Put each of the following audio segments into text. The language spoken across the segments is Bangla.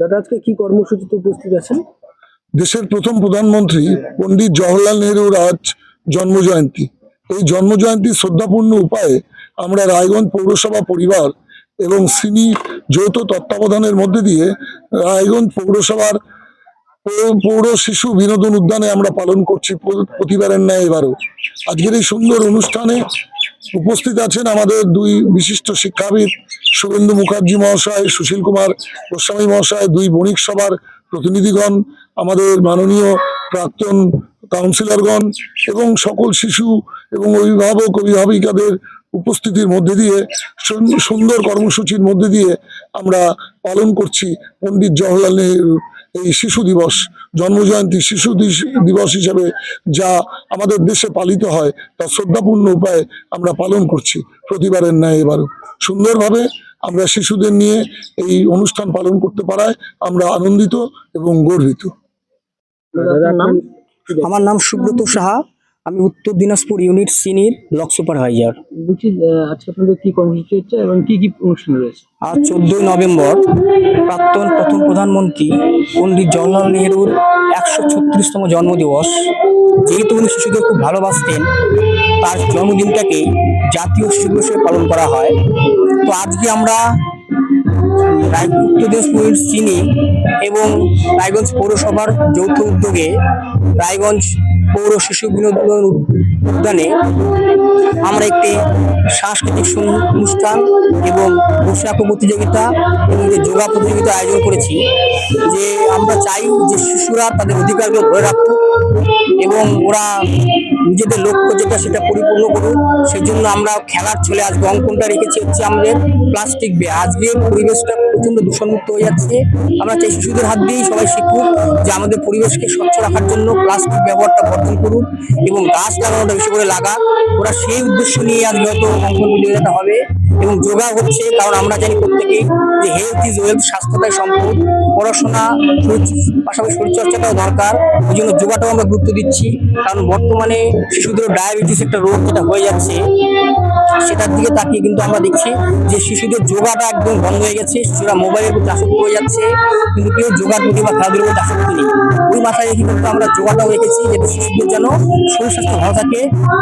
দাদা, আজকে কি কর্মসূচিতে উপস্থিত আছেন? দেশের প্রথম প্রধানমন্ত্রী পণ্ডিত জওহরলাল নেহরুর আজ জন্মজয়ন্তী। এই জন্মজয়ন্তী শ্রদ্ধাপূর্ণ উপায়ে আমরা রায়গঞ্জ পৌরসভা পরিবার এবং সিনি যৌথ তত্ত্বাবধানের মধ্যে দিয়ে রায়গঞ্জ পৌরসভার পৌর শিশু বিনোদন উদ্যানে আমরা পালন করছি প্রতিবারের ন্যায় এবারও। আজকের এই সুন্দর অনুষ্ঠানে উপস্থিত আছেন আমাদের দুই বিশিষ্ট শিক্ষাবিদ, শুভেন্দু মুখার্জি মহাশয়, সুশীল কুমার গোস্বামী মহাশয়, দুই বণিক সভার প্রতিনিধিগণ, আমাদের মাননীয় প্রাক্তন কাউন্সিলরগণ এবং সকল শিশু এবং অভিভাবক, অভিভাবিকাদের উপস্থিতির মধ্যে দিয়ে, সুন- সুন্দর কর্মসূচির মধ্যে দিয়ে আমরা পালন করছি পণ্ডিত জওহরলাল নেহরুর এই শিশু দিবস জন্মজয়ন্তী শিশু দিবস হিসেবে যা আমাদের দেশে পালিত হয় তা শ্রদ্ধাপূর্ণ উপায়ে আমরা পালন করছি প্রতিবারের ন্যায় এবারও। সুন্দরভাবে আমরা শিশুদের নিয়ে এই অনুষ্ঠান পালন করতে পারায় আমরা আনন্দিত এবং গর্বিত। আমার নাম সুব্রত সাহা। আমি Uttar Dinajpur unit senior block supervisor বলছি আজকে আপনাদের কি কর্মসূচি হচ্ছে এবং কি কি অনুষ্ঠান রয়েছে? আজ চোদ্দই নভেম্বর প্রাক্তন প্রথম প্রধানমন্ত্রী পণ্ডিত জওয়াহরলাল নেহরুর একশো ছত্রিশতম জন্মদিবস। যেহেতু উনি শিশুদের খুব ভালোবাসতেন তার জন্মদিনটাকে জাতীয় শিশু হিসেবে পালন করা হয়। তো আজকে আমরা উত্তর দিনাজপুর চিনি এবং রায়গঞ্জ পৌরসভার যৌথ উদ্যোগে রায়গঞ্জ পৌর শিশু বিনোদন উদ্যানে আমরা একটি সাংস্কৃতিক অনুষ্ঠান এবং পোশাক প্রতিযোগিতা এবং যে যোগা প্রতিযোগিতা আয়োজন করেছি, যে আমরা চাই যে শিশুরা তাদের অধিকারগুলো ধরে রাখুক এবং ওরা নিজেদের লক্ষ্য যেটা সেটা পরিপূর্ণ করুক। সেই জন্য আমরা খেলার ছলে আজকে অঙ্কনটা রেখেছি হচ্ছে আমাদের প্লাস্টিক বে আজকে পরিবেশটা প্রচণ্ড দূষণমুক্ত হয়ে যাচ্ছে। আমরা চাই শিশুদের হাত দিয়েই সবাই শিখুক যে আমাদের পরিবেশকে স্বচ্ছ রাখার জন্য প্লাস্টিক ব্যবহারটা বর্জন করুক এবং গাছ লাগানোটা বেশি করে লাগা। ওরা সেই উদ্দেশ্য নিয়ে আজকে হয়তো অঙ্কন হবে। এবং যোগা হচ্ছে, কারণ আমরা জানি প্রত্যেকেই যে হেলথ ইজ ওয়েলথ স্বাস্থ্যটাই সম্পদ। পড়াশোনা পাশাপাশি শরীরচর্চাটাও দরকার। ওই জন্য যোগাটাও আমরা গুরুত্ব দিচ্ছি। কারণ বর্তমানে শিশুদের ডায়াবেটিস একটা রোগ যেটা হয়ে যাচ্ছে, সেটার দিকে তাকিয়ে কিন্তু আমরা দেখছি যে শিশুদের যোগাটা একদম বন্ধ হয়ে গেছে। শিশুরা মোবাইলের প্রতি আসক্ত হয়ে যাচ্ছে, কিন্তু কেউ যোগার প্রতি বা খেলাধুলোর প্রতি আসক্ত নেই। ওই মাথায় রেখে কিন্তু আমরা যোগাটাও রেখেছি, যাতে শিশুদের যেন শরীর স্বাস্থ্য ভালো থাকে।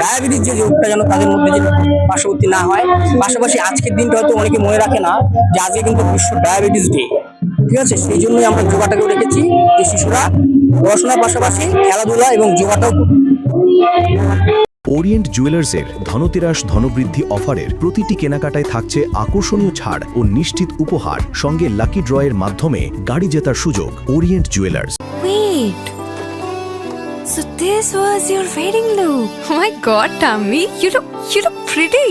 ডায়াবেটিস যে রোগটা যেন তাদের মধ্যে যে পার্শ্ববর্তী না হয়। পাশাপাশি আজকের দিনটা হয়তো অনেকে মনে রাখে না যে আজকে কিন্তু বিশ্ব ডায়াবেটিস ডে ঠিক আছে সেই জন্যই আমরা যোগাটাকেও রেখেছি যে শিশুরা পড়াশোনার পাশাপাশি খেলাধুলা এবং যোগাটাও। ওরিয়েন্ট জুয়েলার্সের ধনতেরাস ধনবৃদ্ধি অফারের প্রতিটি কেনাকাটায় থাকছে আকর্ষণীয় ছাড় ও নিশ্চিত উপহার সঙ্গে লাকি ড্রয়ের মাধ্যমে গাড়ি জেতার সুযোগ orient jewellers Wait. So this was your wedding look. Oh my god, Tammy, you look you look pretty.